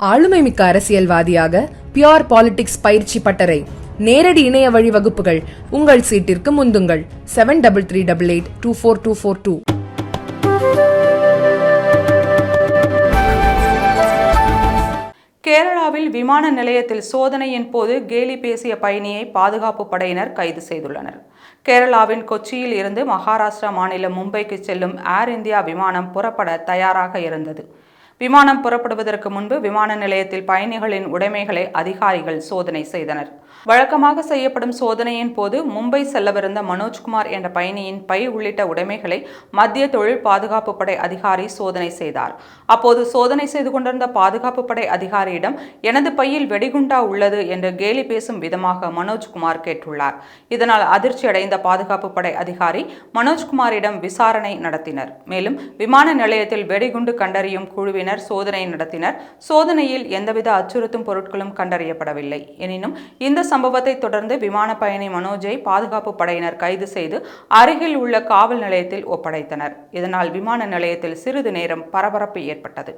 ஆளுமைமிக்க அரசியல்வாதியாக pure politics பயிற்சி பட்டறை. நேரடி இணைய வழி வகுப்புகள். உங்கள் சீட்டிற்கு முந்துங்கள். Seven double three double eight two four two four two கேரளாவில் விமான நிலையத்தில் சோதனையின் போது கேலி பேசிய பயணியை பாதுகாப்பு படையினர் கைது செய்துள்ளனர். கேரளாவின் கொச்சியில் இருந்து மகாராஷ்டிரா மாநிலம் மும்பைக்கு செல்லும் ஏர் இந்தியா விமானம் புறப்பட தயாராக இருந்தது. விமானம் புறப்படுவதற்கு முன்பு விமான நிலையத்தில் பயணிகளின் உடைமைகளை அதிகாரிகள் சோதனை செய்தனர். வழக்கமாக செய்யப்படும் சோதனையின் போது மும்பை செல்லவிருந்த மனோஜ்குமார் என்ற பயணியின் பை உள்ளிட்ட உடைமைகளை மத்திய தொழில் பாதுகாப்பு படை அதிகாரி சோதனை செய்தார். அப்போது சோதனை செய்து கொண்டிருந்த பாதுகாப்பு படை அதிகாரியிடம் எனது பையில் வெடிகுண்டா உள்ளது என்று கேலி பேசும் விதமாக மனோஜ்குமார் கேட்டுள்ளார். இதனால் அதிர்ச்சியடைந்த பாதுகாப்பு படை அதிகாரி மனோஜ்குமாரிடம் விசாரணை நடத்தினர். மேலும் விமான நிலையத்தில் வெடிகுண்டு கண்டறியும் குழுவின் குழுவினர் சோதனை நடத்தினர். சோதனையில் எந்தவித அச்சுறுத்தும் பொருட்களும் கண்டறியப்படவில்லை. எனினும் இந்த சம்பவத்தை தொடர்ந்து விமான பயணி மனோஜை பாதுகாப்பு படையினர் கைது செய்து அருகில் உள்ள காவல் நிலையத்தில் ஒப்படைத்தனர். இதனால் விமான நிலையத்தில் சிறிது நேரம் பரபரப்பு ஏற்பட்டது.